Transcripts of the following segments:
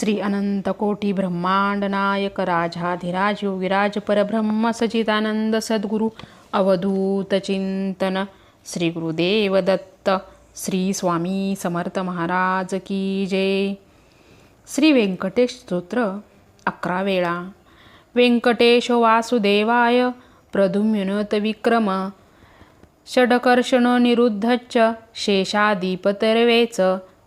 श्री अनंत कोटी ब्रह्मांड नायक राजाधिराज योगिराज परब्रह्म सचिदानंद सद्गुरु अवधूत चिंतन। श्री गुरुदेव दत्त श्री स्वामी समर्थ महाराज की जय। श्री व्यंकटेश स्तोत्र अकरा वेळा। व्यंकटेश वासुदेवाय प्रदुम्युनत विक्रम। षडकर्षण निरुद्धच्च शेषादीपतर्वेच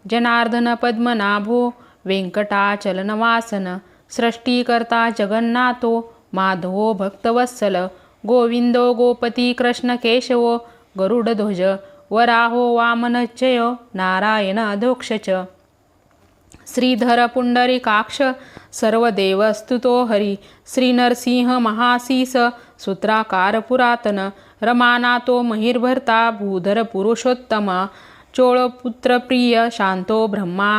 जनार्दन पद्मनाभो वेंकटाचलनवासन सृष्टीकर्ता जगन्नाथो माधवो भक्तवत्सल गोविंदो गोपती कृष्णकेशवो गरुडध्वज वराहो वामनच्चयो नारायण अधोक्षच श्रीधर पुंडरीकाक्ष सर्वदेवस्तुतो हरी श्रीनरसिंह महासीस सूत्राकार पुरातन रमानातो महिर्भर्ता भूधर पुरुषोत्तमा चोळपुत्रप्रिय शांतो ब्रह्मा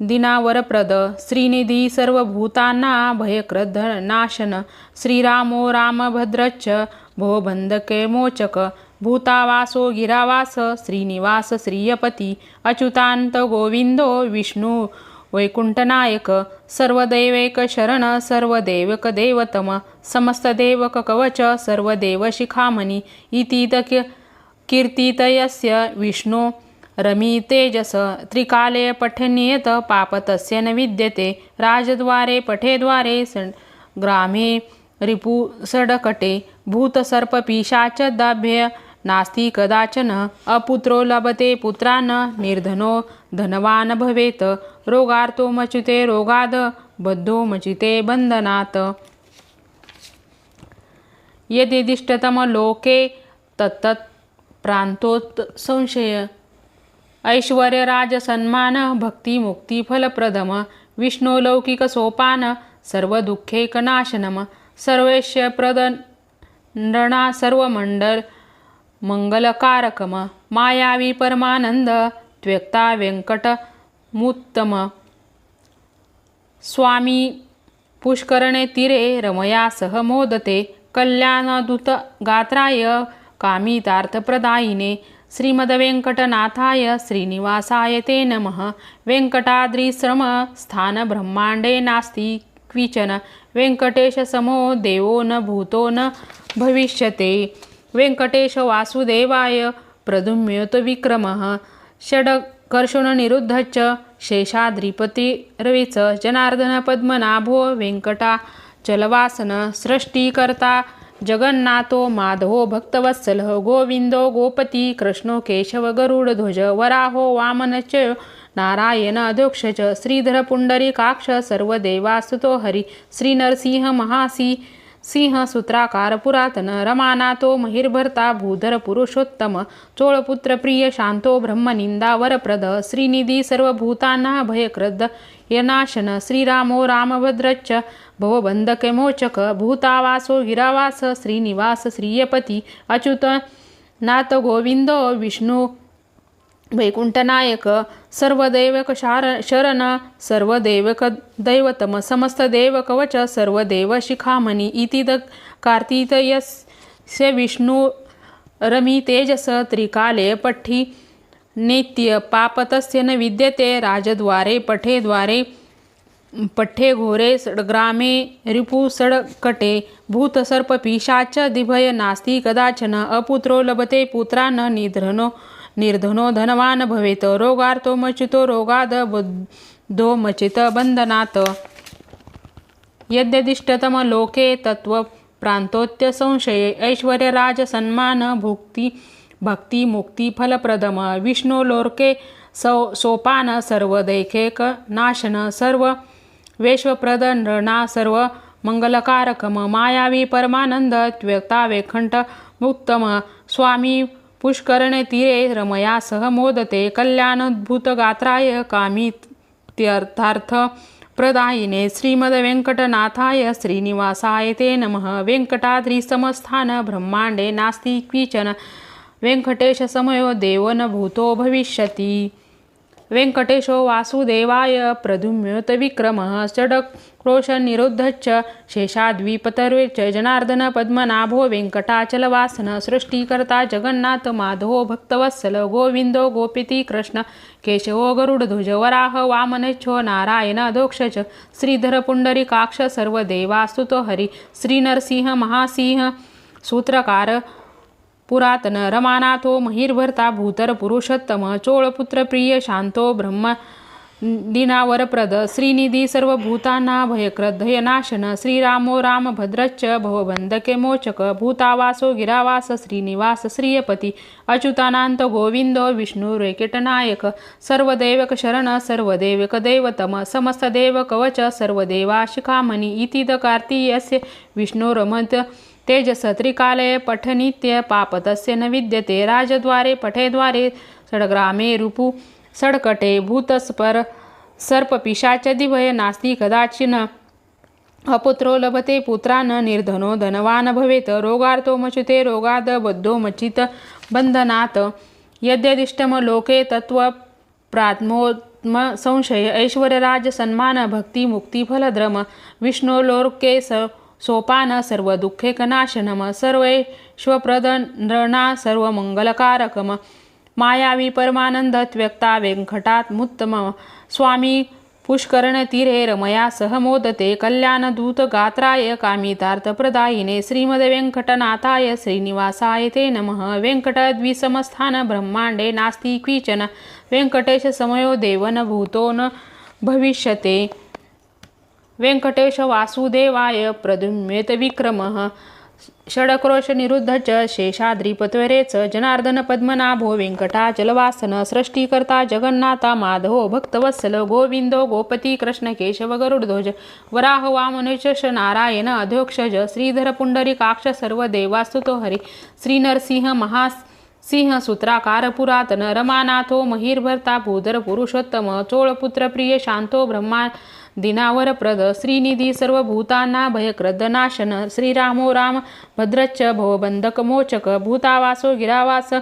दिनावरप्रद श्रीनिधी सर्वभूतांना भयक्रद नाशन श्रीरामो रामभद्रच्च भोबंधके मोचक भूतावासो गिरावास श्रीनिवास श्रियपती अच्युतांत गोविंदो विष्णू वैकुंठनायक सर्वदैवैक शरण सर्वदेवक देवतम समस्तदेवक कवच सर्वदेव शिखामणी इति कीर्तितयस्य विष्णो रमी तेजस त्रिकाले पठनीयत पापतस्य न विद्यते राजद्वारे पठेद्वारे ग्रामे रिपु सडकटे भूतसर्पपिशाच दाभ्य नास्ति कदाचन अपुत्रो लभते पुत्रान् निर्धनो धनवान भवेत् रोगार्तो मचुते रोगाद बद्धो मचिते बंधनात्। यदिदिष्टतमलोके तत्तत् प्रान्तोत् संशय। ऐश्वर्य राजसन्मान भक्ती मुक्ती फलप्रदम विष्णू लौकिक सोपान सर्व दुःखेकनाशनम सर्वेश्य प्रद नृणा सर्व मंडल मंगलकारकम मायावी परमानंद त्व्यक्ता व्यंकट मुत्तम स्वामी पुष्करणे तीरे रमया सह मोदते कल्याणदूत गात्राय कामितार्थप्रदायिने श्रीमद्वेङ्कटनाथाय श्रीनिवासाय ते नमः। वेङ्कटाद्रिश्रमस्थानब्रह्माण्डे नास्ति क्विचन। वेङ्कटेशसमो देवो न भूतो न भविष्यते। वेङ्कटेशवासुदेवाय प्रदुम्योतविक्रमः षड्कर्षणनिरुद्धश्च शेषाद्रिपतिरविच जनार्दनपद्मनाभो वेङ्कटाचलवासन। सृष्टिकर्ता जगन्नाथो माधवो भक्तवत्सलः गोविन्दो गोपती कृष्णो केशव गरुडध्वज वराहो वामनच नारायण अधोक्ष च श्रीधर पुंडरीकाक्ष सर्वदेवास्तुतो हरी श्रीनरसिंह महासी सिंह सूत्राकार पुरातन रमानाथो महिर्भर्ता भूधर पुरुषोत्तम चोळपुत्र प्रिय शांतो ब्रह्मनिंदा वरप्रद श्रीनिधी भयक्रद यनाशन श्रीरामो रामभद्रच्च भवबंधकमोचक भूतावासो गिरावास श्रीनिवास श्रीयपती अच्युत नाथ गोविंदो विष्णू वैकुंठनायक सर्वदैवक शार शरण सर्वदैवक दैवतम समस्त देव सर्वदेव शिखामणी इति द कार्तितयस्य विष्णू रमी तेजस त्रिकाले पठ्ठी नित्य पापतस्य न विद्यते राजद्वारे पठेद्वारे पठ्ठे घोरे षड्ग्रामे रिपु भूतसर्पपिशाच दिभय नास्ति कदाचन अपुत्रो लभते पुत्रान् निधनो निर्धनो धनवान भवेत रोगार्तो मचितो रोगाद बुद्धो मचित बंधनात यद्यदिष्टतम लोके तत्व प्रांतोत्य संशये ऐश्वर्य राज सन्मान भुक्ती भक्ती मुक्ती फलप्रदम विष्णू लोर्के सौ सोपान सर्व दैखेक नाशन सर्व वेश्वप्रद नृणा सर्व मंगलकारकम मायावी परमानंद त्व्यक्ता वेखंट मुक्तम स्वामी पुष्करणे तिरे रमया सह मोदते कल्याणद्भुत गात्राय कामी प्रदायिने श्रीमद श्रीनिवासाय ते नमः वेङ्कटाद्रिसमस्थान ब्रह्माण्डे नास्ति क्विचन वेङ्कटेशसमयो देवो न भूतो भविष्यति। वेङ्कटेशो वासुदेवाय प्रद्युम्योत विक्रमः षडक्रोशनिरुद्धश्च शेषाद्विपतर्विच जनार्दन पद्मनाभो वेङ्कटाचलवासन सृष्टिकर्ता जगन्नाथमाधो भक्तवत्सल गोविन्दो गोपिति कृष्ण केशवो गरुडध्वज वराह वामनेच्छो नारायण अधोक्षच श्रीधर पुंडरीकाक्ष सर्वदेवास्तुतो हरी श्रीनरसिंह महासिंह सूत्रकार पुरातन रमानाथो महिर्भर्ता भूतर पुरुषोत्तम चोळपुत्र प्रिय शांतो ब्रह्म दिनावरप्रद श्रीनिधी सर्वभूतांना भयक्रद्धयनाशन श्रीरामो रामभद्रच्च भवबंधके मोचक भूतावासो गिरावास श्रीनिवास श्रियपती अच्युतानांत गोविंदो विष्णू रेकेटनायक सर्वदैवक शरण सर्वदेवक दैवतम समस्तदेव कवच सर्वदेवा शिखामणी इति द कार्तीयस्य विष्णोरमत तेजस त्रिकालये न विद्यते राजद्वारे पठेद्वारे षड्ग्रामे रूपु षड्कटे भूतस्पर सर्पपिशाचदिभय नास्ति कदाचिन अपुत्रो लभते पुत्रान् निर्धनो धनवान् भवेत् रोगार्तो मचुते रोगाद बद्धो मचित बन्धनात्। यद्यदिष्टम लोके तत्त्वप्रात्मोत्म संशय ऐश्वर्यराज सन्मान भक्ती मुक्तिफलद्रम विष्णोलोके स सोपान सर्वदुःखे दुःखेकनाशनम सर्वैश्वप्रद नृणा सर्वमङ्गलकारकम मायावी परमानंद व्यक्ता वेंकटात्मुत्तम स्वामी पुष्करणतीरे रमया सह मोदते। कल्याणदूत गात्राय कामितार्थप्रदायिने श्रीमद व्यंकटनाथाय श्रीनिवासाय ते नमः। वेङ्कटद्विसमस्थान ब्रह्माण्डे नास्ति क्वीचन वेङ्कटेशसमयो समयो देवन भूतो न भविष्यते। व्यंकटेश वासुदेवाय प्रद्युम्येत विक्रमः षडक्रोशनिरुद्ध च शेषाद्रिपत्वरेच जनार्दन पद्मनाभो व्यङ्कटाचलवासन सृष्टिकर्ता जगन्नाथा माधव भक्तवत्सल गोविन्दो गोपती कृष्ण केशव गरुडध्वज वराह वामनेश नारायण अध्योक्षज श्रीधर पुंडरीकाक्ष सर्व देवास्तुतो हरी श्रीनरसिंह महा सिंह सूत्राकार पुरातन रमानाथो महिर्भरता भूधर पुरुषोत्तम चोळपुत्र प्रिय शांतो ब्रह्मा दिनावर प्रद श्रीनिधी सर्वभूतांना भयक्रद नाशन श्रीरामो राम भद्रच्च भवबंधक मोचक भूतावासो गिरावास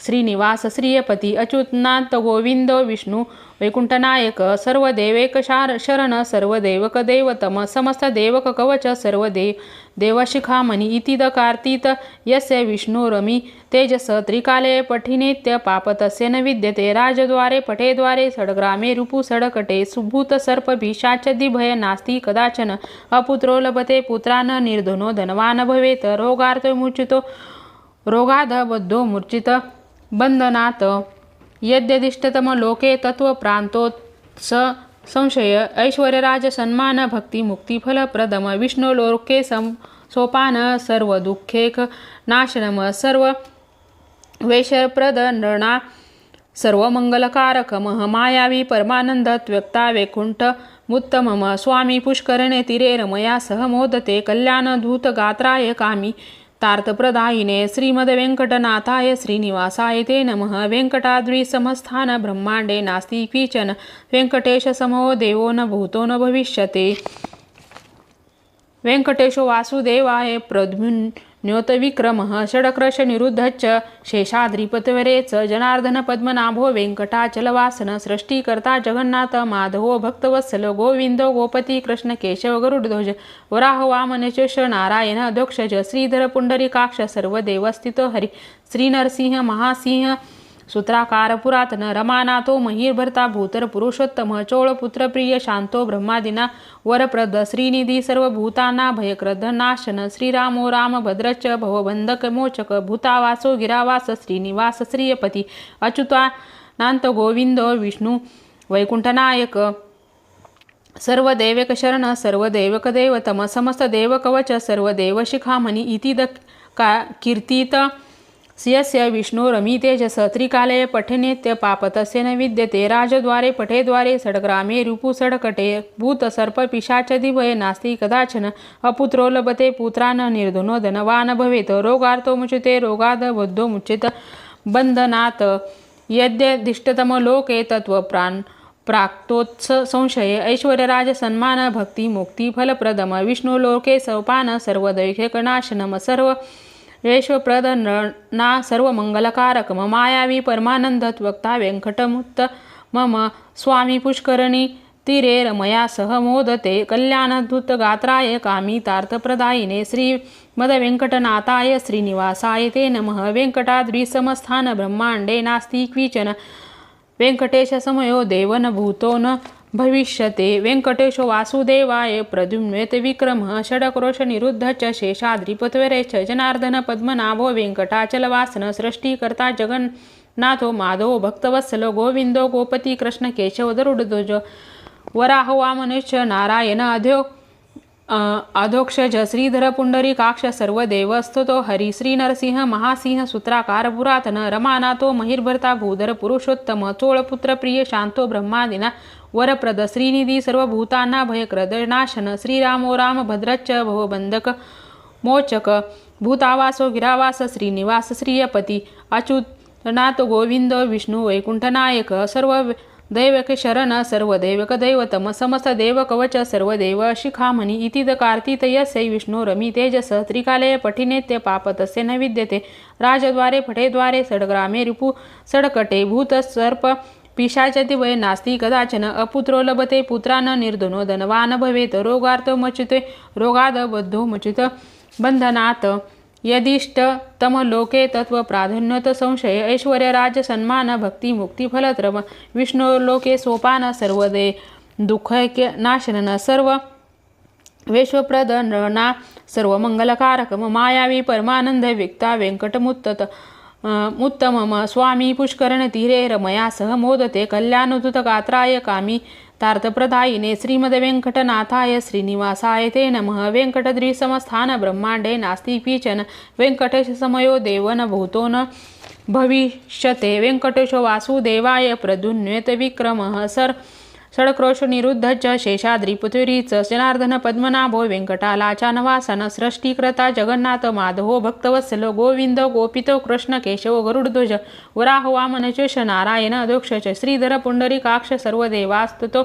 श्रीनिवास श्रीयपती अच्युतनाथ गोविंद विष्णू वैकुंठनायक सर्व देवेक शार शरण सर्व देवक देवतम समस्त देवक कवच सर्व देव देवशिखामणी इति द कार्तीत यस्य विष्णुरमी तेजस त्रिकाले पठिनेत्य पापतस्य न विद्यते राजद्वारे पटेद्वारे षड्ग्रामे रूपु षड्कटे सुभूत नास्ति कदाचन अपुत्रो लभते पुत्रान् निर्धनो धनवान् भवेत् रोगार्थमुचितो रोगाध बद्धो मूर्चित बंधनात यद्यदिष्टतमलोके तत्त्वप्रान्तोत्स संशय ऐश्वर्यराज सन्मान भक्ती मुक्तिफलप्रदम विष्णू लोके सोपान सर्व दुःखेक नाशनम सर्व वैशप्रद नृणा सर्वमङ्गलकारकमः मायावी परमानंद त्व्यक्ता वैकुंठ मुत्तमम स्वामी पुष्करणे तिरे रमया सह मोदते कल्याणधूतगात्राय कामी तार्थप्रदायिने श्रीमद्वेङ्कटनाथाय श्रीनिवासाय ते नमः। वेङ्कटाद्रिसमस्थान ब्रह्माण्डे नास्ति क्विचन वेङ्कटेशसमो देवो न भूतो न भविष्यते। वेङ्कटेशो वासुदेवाय न्योतविक्रमः षडक्रशनिरुद्धश्च शेषाद्रिपतवरेच जनार्दन पद्मनाभो वेङ्कटाचलवासन सृष्टिकर्ता जगन्नाथ माधवो भक्तवत्सल गोविन्दो गोपती कृष्ण केशव गरुडध्वज वराह वामनेश नारायण अधोक्षज श्रीधर पुंडरीकाक्ष सर्वदेवस्थितो हरी श्रीनरसिंह महासिंह सूत्राकार पुरातन रमानाथो महिर्भर्ता भूतर पुरुषोत्तम चोळपुत्र प्रिय शांतो ब्रह्मादिना वरप्रद श्रीनिधी सर्वभूताना भयक्रद नाशन श्रीरामो राम भद्रच्च भवबंधक मोचक भूतावासो गिरावास श्रीनिवास श्रियपती अच्युतानांत गोविंद विष्णू वैकुंठनायक सर्व देवक शरण सर्व देवक देवतम समस्त देवकवच सर्व देवशिखामणी इति द का कीर्तित यस्य विष्णुरमी तेजस पठने पठनेत्य पापतस्य न विद्यते। राजद्वारे पठेद्वारे षड्ग्रामे रूपुषडकटे भूतसर्पपिशाचदिभये नास्ति कदाचन। अपुत्रो लभते पुत्रान् निर्धनो धनवान् भवेत्। रोगार्थो मुच्यते रोगाद मुच्यत। बन्धनात् यद्यदिष्टतमलोके तत्त्वप्रान् प्राक्तोत्स संशय। ऐश्वर्यराज सन्मान भक्ती मुक्ती फलप्रदम। विष्णुलोके सोपान सर्वदैहिकनाशनम सर्व यशप्रद ना सर्व मंगलकारकम मायावी परमानंद त्वक्ता व्यंकटमुत्त मम स्वामी पुष्करणी तिरे रमया सह मोदते. कल्याणधूत गात्राय कामितार्थप्रदायिने श्रीमदवेङ्कटनाथाय श्रीनिवासाय ते नमः. वेङ्कटाद्रिसमस्थान ब्रह्माण्डे नास्ति क्विचन वेङ्कटेशसमयो देवन भूतो न भविष्यते वेङ्कटेशो वासुदेवाय प्रद्युम्नेत विक्रमः षडक्रोशनिरुद्ध च शेषाद्रिपत्वरे जनार्दन पद्मनाभो वेङ्कटाचलवासन सृष्टिकर्ता जगन्नाथो माधव भक्तवत्सलो गोविन्दो गोपती कृष्ण केशव गरुडध्वज वराह वामनेश्च नारायण अध्यो अधोक्षज श्रीधर पुंडरीकाक्ष सर्व देव हरी श्री नरसिंह महासिंह सूत्राकार पुरातन रमानाथो महिर्भर्ता भूधर पुरुषोत्तम चोळपुत्र प्रिय शांतो ब्रह्मादिना वरप्रद श्रीनिधी सर्वभूतांना भयक्रद नाशन श्रीरामो राम भद्रच्च भवबंधक मोचक भूतावासो गिरावास श्रीनिवास श्रीयपती अच्युतनाथ गोविंद विष्णू वैकुंठनायक सर्व दैवक शरण सर्व दैवक दैवतम समस्त देव कवच सर्व देव शिखामणी इति द कार्तितयस्य विष्णु रमी तेजस त्रिकालय पठिनेत्य पापतस्य न विद्यते राजद्वारे फटेद्वारे सडग्रामे रिपु सडकटे भूत सर्प पिशाचति वय नास्ति कदाचन अपुत्रो लभते पुत्रान निर्धनो धनवान भवेत् रोगार्थ मचिते रोगाद बद्धो मचित। बंधनात् यदिष्टतमलोके तत्त्वप्राधान्यत संशय ऐश्वर्यराज सन्मान भक्ती मुक्तिफलत्रम विष्णुलोके सोपान सर्वदे दुःखैक्य नाशनन सर्व। विश्वप्रद नृणा सर्वमंगलकारकम मायावी परमानंद व्यक्ता व्यंकटमुत्तत मुत्तमम स्वामी पुष्करणतीरे रमया सह मोदते कल्याणदुत गात्राय कामी तार्थप्रदायिने श्रीमद्वेङ्कटनाथाय श्रीनिवासाय ते नमः। वेङ्कटद्रिसमस्थान ब्रह्माण्डे नास्ति पीचन वेङ्कटेशसमयो देव न भूतो न भविष्यते। वेङ्कटेशो वासुदेवाय प्रद्युन्वेत विक्रमः षडक्रोशनिरुद्धच च शेषाद्रिपुत्रीच जनार्दन पद्मनाभो व्यङ्कटालाचा नवासन सृष्टिकृता जगन्नाथ माधवो भक्तवत्सलो गोविन्द गोपितो कृष्ण केशव गरुडध्वज वराह चष नारायण अधोक्ष च श्रीधर पुण्डरीकाक्ष सर्वदेवास्तुतो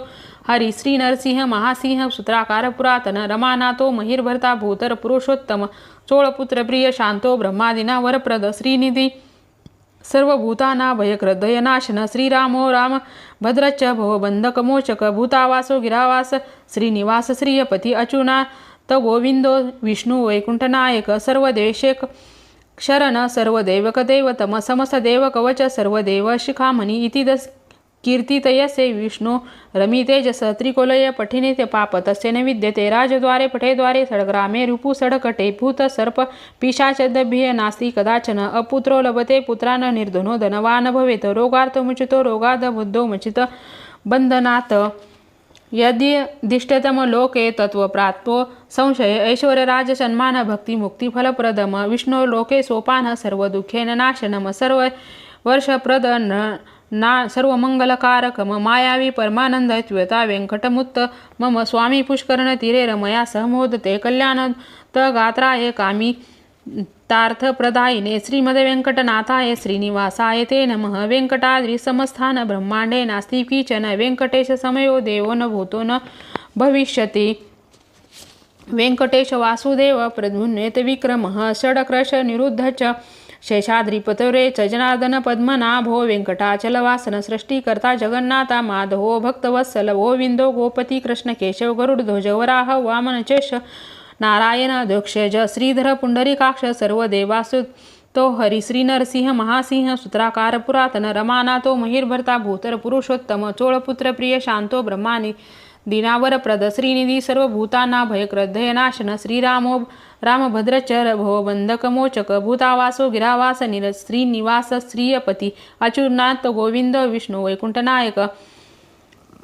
हरि श्री नरसिंह महासिंह सूत्राकार पुरातन रमानाथो महिर्भर्ता भूतर पुरुषोत्तम चोळपुत्र प्रिय शांतो ब्रह्मादिना वरप्रद श्रीनिधी सर्वभूताना भयकृदयनाशन श्रीरामो राम भद्रच भद्रच्च भवबंधकमोचक भूतावासो गिरावास श्रीनिवास श्रियपती त गोविंदो विष्णू वैकुंठनायक सर्वदेशेक शरण सर्वदैवक दैवतम समस्त देव कवच सर्वदेव शिखामणी इति दस कीर्तितयसे विष्णु रमितेजस त्रिकोलय पठिने ते पाप तस्य न विद्यते। राजद्वारे पठेद्वारे सडग्रामे रिपु सडकटे भूत सर्प पिशाचदभ्य नास्ति कदाचन अपुत्रो लभते पुत्रान् निर्धनो धनवान् भवेत्। रोगार्थमुचितो रोगाद बुद्धो मुचित लोके यदिष्टतमलोके तत्त्वप्राप्तो संशय ऐश्वर्यराजसन्मान भक्तिमुक्तिफलप्रदम विष्णो लोके सोपान सर्वदुःखेन नाशनम। सर्व वर्षप्रद ना सर्वमङ्गलकारकम मायावी परमानंद त्वता मम स्वामी पुष्करणतीरे रमया सह मोदते कल्याण गात्राय कामी तार्थप्रदायिने श्रीमद्वेङ्कटनाथाय श्रीनिवासाय ते नमः। वेङ्कटाद्रिसमस्थान ब्रह्माण्डे नास्ति किचन वेङ्कटेशसमयो देवो न भूतो न भविष्यति। वेङ्कटेश वासुदेव प्रद्युन्नेत षडक्रश निरुद्ध च शेषाद्रिपतरे च जनार्दन पद्मनाभो वेङ्कटाचलवासन सृष्टिकर्ता जगन्नाथा माधवो भक्तवत्सल गोविन्दो गोपती कृष्ण केशव गरुडध्वज वराह वामनचेश नारायण अध्यक्षज श्रीधर पुंडरीकाक्ष सर्व देवासु तो हरिश्री नरसिंह महासिंह सूत्राकार पुरातन रमानातो महिर्भर्ता भूतर पुरुषोत्तम चोळपुत्र प्रिय शांतो ब्रह्मानी दिनावर प्रद श्रीनिधी सर्वभूतांना भयक्रद्धयनाशन श्रीरामो रामभद्रचर भवबंधकमोचक भूतावासो गिरावास निर श्रीनिवास श्रीयपती अच्युतनाथ गोविंद विष्णू वैकुंठनायक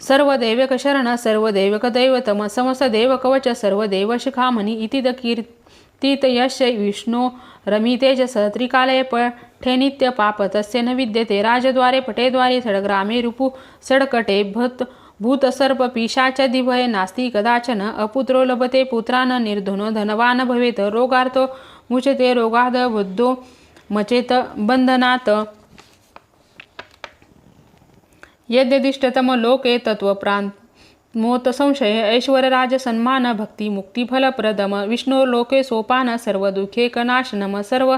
सर्व दैवक शरण सर्व दैवक दैवतम समस देव कवच सर्व देव शिखामणी इति द कीर्तित यश विष्णू रमितेजस त्रिकालय पठे नित्य पाप तस्य न विद्यते राजद्वारे पटेद्वारे सडग्रामे रिपु सडकटे भत भूतसर्प पिशाच दिभय नास्ति कदाचन अपुत्रो लभते पुत्रान् निर्धनो धनवान् भवेत् रोगार्थो मुचते रोगाद बुद्धो मचेत बंधनात। यद्यदिष्टतम लोके तत्वप्रांत मोत संशय ऐश्वर्यराज सन्मान भक्ती मुक्तिफलप्रदम विष्णो लोके सोपान सर्व दुःखे कनाशनम सर्व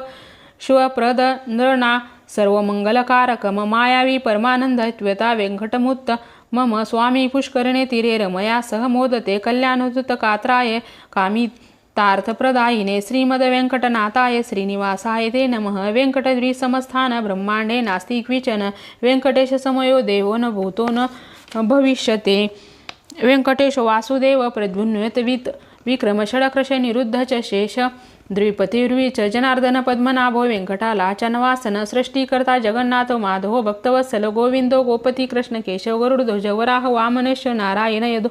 शिवप्रद नृणा सर्वमङ्गलकारकम मायावी परमानन्दत्वता वेङ्कटमुत्त मम स्वामी पुष्करणे तीरे रमया सह मोदते कल्याणोदुतकात्राय कामितार्थप्रदायिने श्रीमद्वेङ्कटनाथाय श्रीनिवासाय ते नमः। वेङ्कटद्विसमस्थान ब्रह्माण्डे नास्ति क्विचन। वेङ्कटेशसमयो देवो न भूतो न भविष्यते। वेङ्कटेश वासुदेव प्रद्युन्वित विक्रम च शेष द्विपतिर्वी जनार्दन पद्मनाभो व्यंकटाला चनवासन सृष्टीकर्ता जगन्नाथ माधव भक्तवत्सल गोविंदो गोपती कृष्ण केशव गरुडध्वज वराह वामनेश नारायण यदो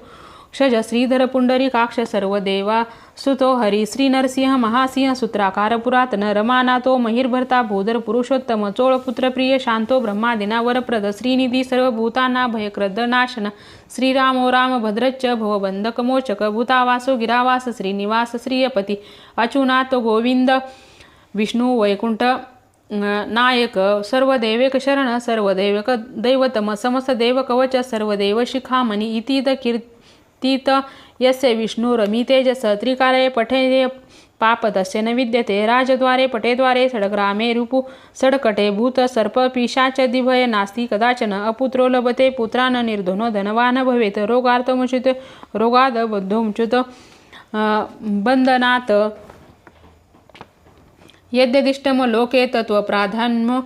क्षज श्रीधर पुंडरीकाक्ष सर्व देवा सुतो हरी श्री नरसिंह महासिंह सूत्राकार पुरातन रमानातो महिर्भर्ता भूधर पुरुषोत्तम चोळपुत्र प्रिय शांतो ब्रह्मादिना वरप्रद श्रीनिधी सर्व भूताना भयक्रद नाशन श्रीरामो राम भद्रच्च भवबंधक मोचक भूतावासो गिरावास श्रीनिवास श्रीयपती अचुनाथ गोविंद विष्णू वैकुंठ नायक सर्व देवेक शरण सर्व देवक दैवतम समस्त देव कवच सर्व देव शिखामणी कीर्ती तीत यस्य विष्णुरमी तेजस त्रिकालये पठे पाप तस्य न विद्यते। राजद्वारे पटेद्वारे सडग्रामे रूपु सडकटे भूत सर्प पिशाच दिभय नास्ति। कदाचन अपुत्रो लभते पुत्रान् निर्धनो धनवान भवेत्। रोगार्थमुचित रोगाद बद्धोमुचित बंधनात यद्यदिष्टम लोके तत्त्वप्राधान्य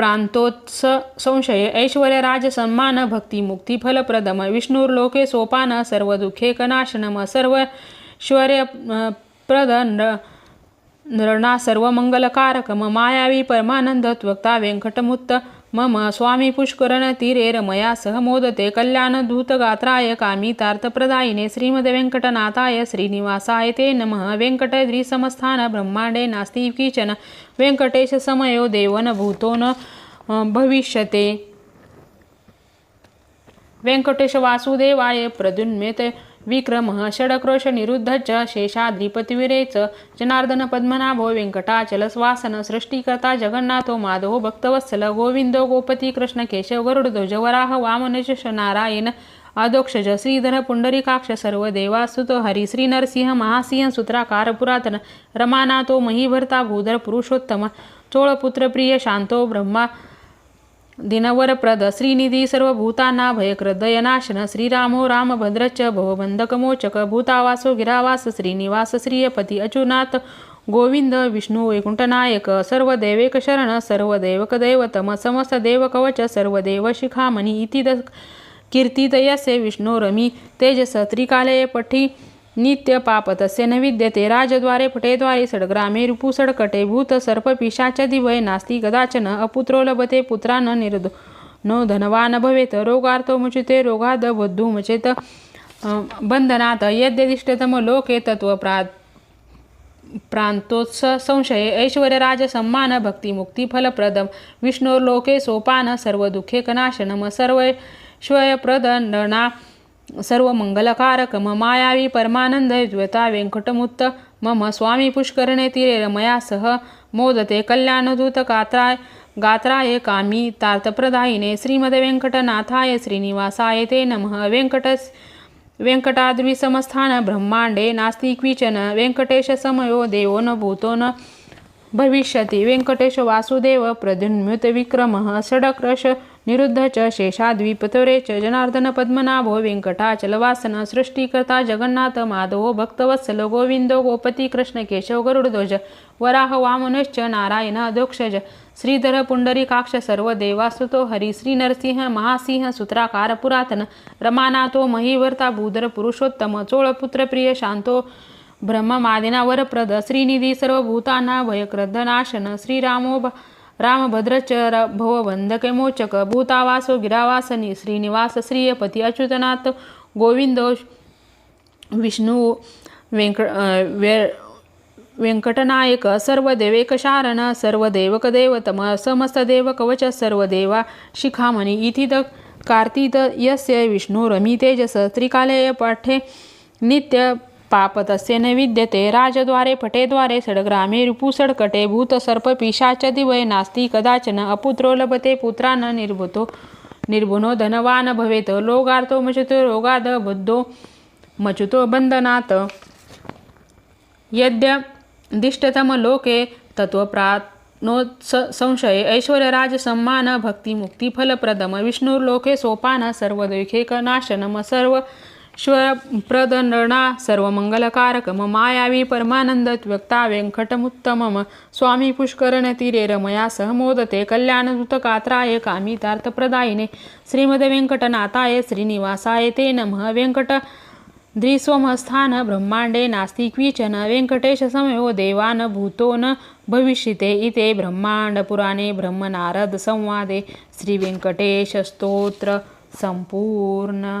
प्रांतोत्स संशय ऐश्वर्य राज सन्मान भक्ती मुक्ती फलप्रदम विष्णुर्लोके सोपान सर्व दुःखे कनाशनम सर्व ऐश्वर्य प्रद नृ- नृणा सर्वमङ्गलकारकम मायावी परमानंद त्वक्ता व्यंकटमुत्त मम स्वामी पुष्करण रमया सह मोदते कल्याणधूतगात्राय कामितार्थप्रदायिने श्रीमद्वेङ्कटनाथाय श्रीनिवासाय ते नमः। वेङ्कटद्रिसमस्थान ब्रह्माण्डे नास्ति किचन। वेङ्कटेशसमयो देवन भूतो न भविष्यते। वेङ्कटेशवासुदेवाय वासुदेवाय विक्रमः षडक्रोश निरुद्ध च शेषाद्रिपतिविरे च जनार्दन पद्मनाभो वेंकटाचलस्वासन सृष्टिकर्ता जगन्नाथो माधो भक्तवत्सल गोविंदो गोपती कृष्ण केशव गरुडध्वज वराह वामनश नारायण आदोक्षज श्रीधर पुंडरीकाक्ष सर्व देवासुत हरी श्री नरसिंह महासिंह सूत्राकार पुरातन रमानाथो महीभर्ता भूधर पुरुषोत्तम चोळपुत्र प्रिय शांतो ब्रह्मा दिनवरप्रद श्रीनिधी सर्वभूताना भयकृदयनाशन श्रीरामो रामभद्रच भवबंधकमोचक भूतावासो गिरावास श्रीनिवास श्रीयपती अचुनाथ गोविंद विष्णू वैकुंठनायक सर्व देवेक शरण सर्व देवक दैवतम समस्त देवकवच सर्व देव शिखामणी इति कीर्तितयसे कीर्तित यस्य तेजस त्रिकालये पठी नित्य पाप तस्य न विद्यते। राजद्वारे पटेद्वारे सडग्रामे रिपु सडकटे भूत सर्प पिशाच दिवय नास्ति कदाचन अपुत्रो लभते पुत्रा न निर्दो नो धनवान भवेत्। रोगार्थो मुचिते रोगाद बद्धू मुचेत यद्यदिष्टतम लोके तत्त्वप्रा प्रांतोत्स संशय। ऐश्वर्यराज सम्मान भक्ती मुक्ती फलप्रदम विष्णोर्लोके सोपान सर्व दुःखे कनाशनम सर्व ऐश्वर्यप्रद सर्व मंगलकारकम मायावी परमानंद ज्वता व्यंकटमुत्त मम स्वामी पुष्करणे तिरे रमया सह। मोदते कल्याणदूत गात्राय गात्राय कामी तार्तप्रदायिने श्रीमद्वेङ्कटनाथाय श्रीनिवासाय ते नमः। वेङ्कटस् वेङ्कटाद्रिसमस्थान ब्रह्माण्डे नास्ति क्विचन वेङ्कटेशसमयो देवो न भूतो न भविष्यति। वेङ्कटेश वासुदेव षडक्रश निरुद्ध च शेषाद्विपतरे च जनार्दन पद्मनाभो वेङ्कटाचलवासन सृष्टिकर्ता जगन्नाथ माधवो भक्तवत्सल गोविन्दो गोपती कृष्ण केशव गरुडध्वज वराह वामनश्च नारायण अधोक्षज श्रीधर पुंडरीकाक्ष सर्व देवासुतो हरी श्री नरसिंह महासिंह सूत्राकार पुरातन रमानाथो महीवर्ता भूधर पुरुषोत्तम चोळपुत्र प्रिय शांतो ब्रह्ममादिना वरप्रद श्रीनिधी सर्वभूताना भयक्रद श्रीरामो रामभद्रच र- मोचक भूतावासो गिरावासनी श्रीनिवास श्रीयपती अच्युतनाथ गोविंद विष्णू वेंक वे- व्यंकटनायक सर्व देवेकशारण सर्व देवक देवतम समस्त देव कवच सर्व देवा शिखामणी इति द कार्तित यस्य विष्णुरमी तेजस त्रिकालेय पाठे नित्य पाप तस्य न विद्यते राजद्वारे फटेद्वारे सडग्रामे रिपुसडकटे भूतसर्पपिशाच भूत सर्प पिशाच दिवय नास्ति कदाचन अपुत्रो लभते पुत्रान् निर्भुतो निर्भुनो धनवान भवेत् लोगार्थो मचुतो रोगाद बद्धो मचुतो बंधनात यद्य दिष्टतम लोके तत्त्वप्रा नो स ऐश्वर्यराज सम्मान भक्ती मुक्ती फलप्रदम विष्णुर्लोके सोपान सर्व सर्व श्वप्रदनणा सर्वमंगलकारकम मायावी परमानंद वेङ्कटमुत्तमं व्यंकटमुत्तमम स्वामी पुष्करणतीरे रमया सह मोदते कल्याणदूतकात्राय कामितार्थप्रदायिने श्रीमद श्रीनिवासाय ते नमः वेङ्कट द्विस्वमस्थान ब्रह्माण्डे नास्ति क्वीचन वेङ्कटेशसमयो देवान् भूतो न भविष्यते इति ब्रह्माण्डपुराणे ब्रह्मनारदसंवादे श्रीवेङ्कटेशस्तोत्र सम्पूर्ण।